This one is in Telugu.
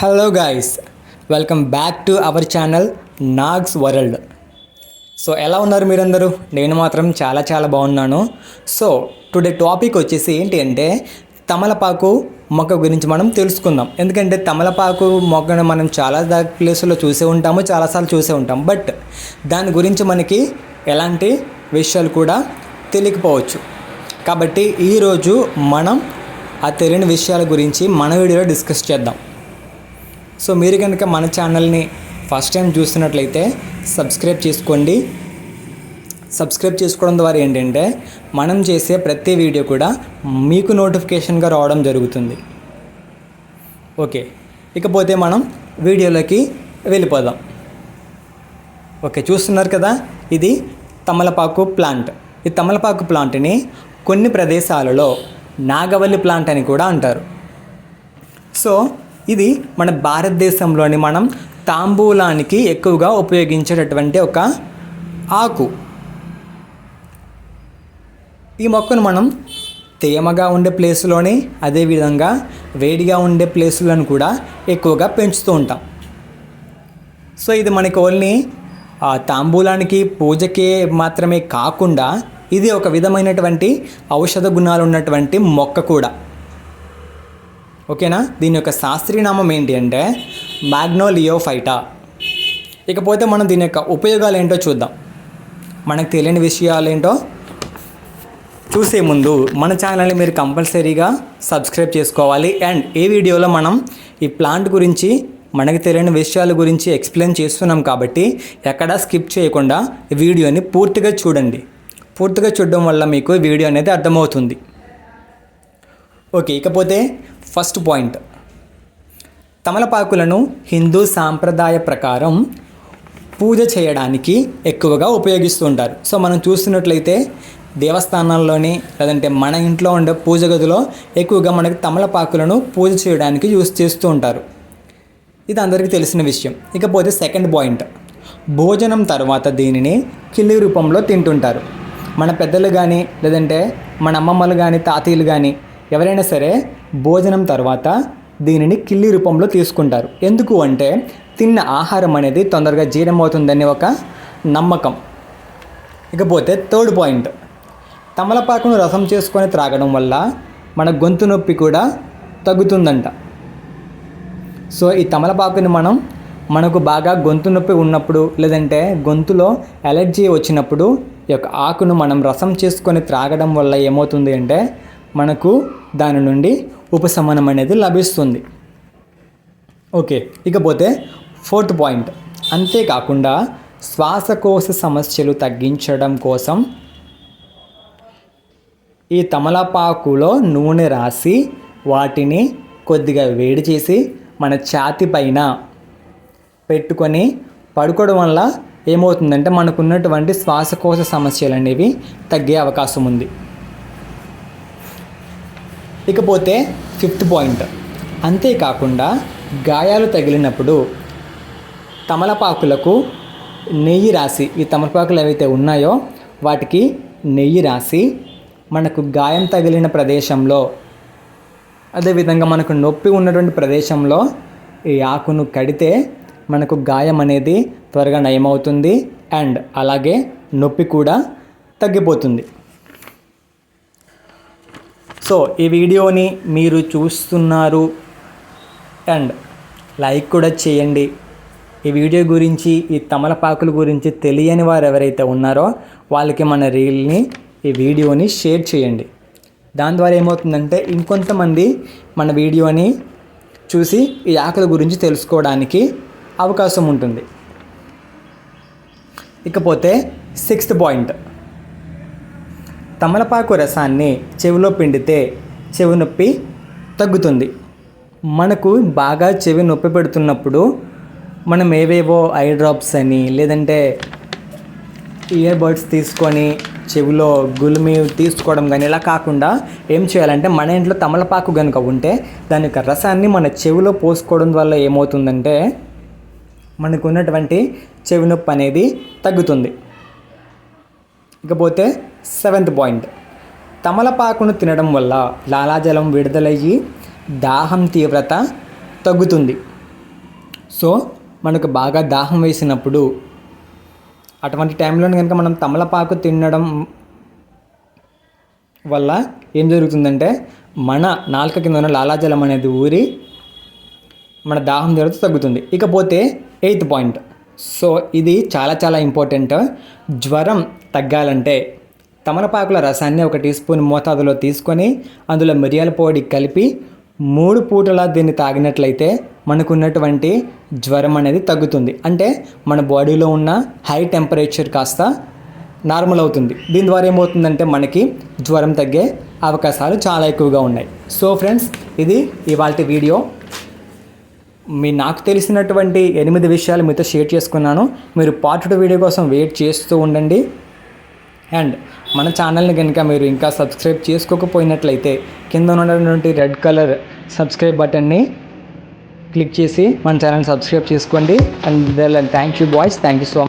Hello guys welcome back to our channel Nags world so ఎలా ఉన్నారు మీరందరూ? నేను మాత్రం చాలా చాలా బాగున్నాను. సో టుడే టాపిక్ వచ్చేసి ఏంటి అంటే తమలపాకు మొక్క గురించి మనం తెలుసుకుందాం. ఎందుకంటే తమలపాకు మొక్కను మనం చాలా ప్లేసుల్లో చూసే ఉంటాము చాలాసార్లు చూసే ఉంటాం. బట్ దాని గురించి మనకి ఎలాంటి విషయాలు కూడా తెలియకపోవచ్చు. కాబట్టి ఈరోజు మనం ఆ తెలియని విషయాల గురించి మన వీడియోలో డిస్కస్ చేద్దాం. సో మీరు కనుక మన ఛానల్ని ఫస్ట్ టైం చూస్తున్నట్లయితే సబ్స్క్రైబ్ చేసుకోండి. సబ్స్క్రైబ్ చేసుకోవడం ద్వారా ఏంటంటే మనం చేసే ప్రతి వీడియో కూడా మీకు నోటిఫికేషన్గా రావడం జరుగుతుంది. ఓకే. ఇకపోతే మనం వీడియోలోకి వెళ్ళిపోదాం. ఓకే చూస్తున్నారు కదా? ఇది తమలపాకు ప్లాంట్. ఈ తమలపాకు ప్లాంట్ని కొన్ని ప్రదేశాలలో నాగవల్లి ప్లాంట్ అని కూడా అంటారు. సో ఇది మన భారతదేశంలోని మనం తాంబూలానికి ఎక్కువగా ఉపయోగించేటటువంటి ఒక ఆకు. ఈ మొక్కను మనం తేమగా ఉండే ప్లేస్లోనే అదేవిధంగా వేడిగా ఉండే ప్లేసులను కూడా ఎక్కువగా పెంచుతూ ఉంటాం. సో ఇది మనకి ఓన్లీ తాంబూలానికి పూజకే మాత్రమే కాకుండా ఇది ఒక విధమైనటువంటి ఔషధ గుణాలు ఉన్నటువంటి మొక్క కూడా. ఓకేనా? దీని యొక్క శాస్త్రీయ నామం ఏంటి అంటే మ్యాగ్నోలియోఫైటా ఇకపోతే మనం దీని యొక్క ఉపయోగాలు ఏంటో చూద్దాం. మనకు తెలియని విషయాలు ఏంటో చూసే ముందు మన ఛానల్ని మీరు కంపల్సరీగా సబ్స్క్రైబ్ చేసుకోవాలి. అండ్ ఈ వీడియోలో మనం ఈ ప్లాంట్ గురించి మనకు తెలియని విషయాల గురించి ఎక్స్ప్లెయిన్ చేస్తున్నాం కాబట్టి ఎక్కడా స్కిప్ చేయకుండా ఈ వీడియోని పూర్తిగా చూడండి. పూర్తిగా చూడడం వల్ల మీకు వీడియో అనేది అర్థమవుతుంది. ఓకే ఇకపోతే ఫస్ట్ పాయింట్. తమలపాకులను హిందూ సాంప్రదాయ ప్రకారం పూజ చేయడానికి ఎక్కువగా ఉపయోగిస్తూ ఉంటారు. సో మనం చూస్తున్నట్లయితే దేవస్థానాల్లోని లేదంటే మన ఇంట్లో ఉండే పూజ గదిలో ఎక్కువగా మనకి తమలపాకులను పూజ చేయడానికి యూస్ చేస్తూ ఉంటారు. ఇది అందరికీ తెలిసిన విషయం. ఇకపోతే సెకండ్ పాయింట్. భోజనం తర్వాత దీనిని కిల్లి రూపంలో తింటుంటారు. మన పెద్దలు కానీ లేదంటే మన అమ్మమ్మలు కానీ తాతయ్యలు కానీ ఎవరైనా సరే భోజనం తర్వాత దీనిని కిల్లి రూపంలో తీసుకుంటారు. ఎందుకు అంటే తిన్న ఆహారం అనేది తొందరగా జీర్ణమవుతుందని ఒక నమ్మకం. ఇకపోతే థర్డ్ పాయింట్. తమలపాకును రసం చేసుకొని త్రాగడం వల్ల మన గొంతు నొప్పి కూడా తగ్గుతుందంట. సో ఈ తమలపాకుని మనం మనకు బాగా గొంతు నొప్పి ఉన్నప్పుడు లేదంటే గొంతులో ఎలర్జీ వచ్చినప్పుడు ఈ యొక్క ఆకును మనం రసం చేసుకొని త్రాగడం వల్ల ఏమవుతుంది అంటే మనకు దాని నుండి ఉపశమనం అనేది లభిస్తుంది. ఓకే ఇకపోతే ఫోర్త్ పాయింట్. అంతేకాకుండా శ్వాసకోశ సమస్యలు తగ్గించడం కోసం ఈ తమలపాకులో నూనె రాసి వాటిని కొద్దిగా వేడి చేసి మన ఛాతి పైన పెట్టుకొని పడుకోవడం వల్ల ఏమవుతుందంటే మనకున్నటువంటి శ్వాసకోశ సమస్యలు అనేవి తగ్గే అవకాశం ఉంది. ఇకపోతే ఫిఫ్త్ పాయింట్. అంతేకాకుండా గాయాలు తగిలినప్పుడు తమలపాకులకు నెయ్యి రాసి ఈ తమలపాకులు ఏవైతే ఉన్నాయో వాటికి నెయ్యి రాసి మనకు గాయం తగిలిన ప్రదేశంలో అదేవిధంగా మనకు నొప్పి ఉన్నటువంటి ప్రదేశంలో ఈ ఆకును కడితే మనకు గాయం అనేది త్వరగా నయమవుతుంది అండ్ అలాగే నొప్పి కూడా తగ్గిపోతుంది. సో ఈ వీడియోని మీరు చూస్తున్నారు అండ్ లైక్ కూడా చేయండి. ఈ వీడియో గురించి ఈ తమలపాకుల గురించి తెలియని వారు ఎవరైతే ఉన్నారో వాళ్ళకి మన రీల్ని ఈ వీడియోని షేర్ చేయండి. దాని ద్వారా ఏమవుతుందంటే ఇంకొంతమంది మన వీడియోని చూసి ఈ ఆకుల గురించి తెలుసుకోవడానికి అవకాశం ఉంటుంది. ఇకపోతే సిక్స్త్ పాయింట్ తమలపాకు రసాన్ని చెవిలో పిండితే చెవి నొప్పి తగ్గుతుంది. మనకు బాగా చెవి నొప్పి పెడుతున్నప్పుడు మనం ఏవేవో ఐ డ్రాప్స్ అని లేదంటే ఇయర్ బడ్స్ తీసుకొని చెవిలో గులిమి తీసుకోవడం కానీ ఇలా కాకుండా ఏం చేయాలంటే మన ఇంట్లో తమలపాకు కనుక ఉంటే దాని యొక్క రసాన్ని మన చెవిలో పోసుకోవడం వల్ల ఏమవుతుందంటే మనకు ఉన్నటువంటి చెవి నొప్పి అనేది తగ్గుతుంది. ఇకపోతే సెవెంత్ పాయింట్. తమలపాకును తినడం వల్ల లాలాజలం విడుదలయ్యి దాహం తీవ్రత తగ్గుతుంది. సో మనకు బాగా దాహం వేసినప్పుడు అటువంటి టైంలో కనుక మనం తమలపాకు తినడం వల్ల ఏం జరుగుతుందంటే మన నాలుక కింద ఉన్న లాలాజలం అనేది ఊరి మన దాహం తీవ్రత తగ్గుతుంది. ఇకపోతే ఎయిత్ పాయింట్. సో ఇది చాలా చాలా ఇంపార్టెంట్. జ్వరం తగ్గాలంటే తమలపాకుల రసాన్ని ఒక టీ స్పూన్ మోతాదులో తీసుకొని అందులో మిరియాల పొడి కలిపి మూడు పూటలా దీన్ని తాగినట్లయితే మనకున్నటువంటి జ్వరం అనేది తగ్గుతుంది. అంటే మన బాడీలో ఉన్న హై టెంపరేచర్ కాస్త నార్మల్ అవుతుంది. దీని ద్వారా ఏమవుతుందంటే మనకి జ్వరం తగ్గే అవకాశాలు చాలా ఎక్కువగా ఉన్నాయి. సో ఫ్రెండ్స్ ఇది ఇవాళ వీడియో. మీ నాకు తెలిసినటువంటి ఎనిమిది విషయాలు మీతో షేర్ చేసుకున్నాను. మీరు పార్ట్ టూ వీడియో కోసం వెయిట్ చేస్తూ ఉండండి. అండ్ మన ఛానల్ని కనుక మీరు ఇంకా సబ్స్క్రైబ్ చేసుకోకపోయినట్లయితే కింద ఉన్నటువంటి రెడ్ కలర్ సబ్స్క్రైబ్ బటన్ని క్లిక్ చేసి మన ఛానల్ సబ్స్క్రైబ్ చేసుకోండి and thank you boys thank you so much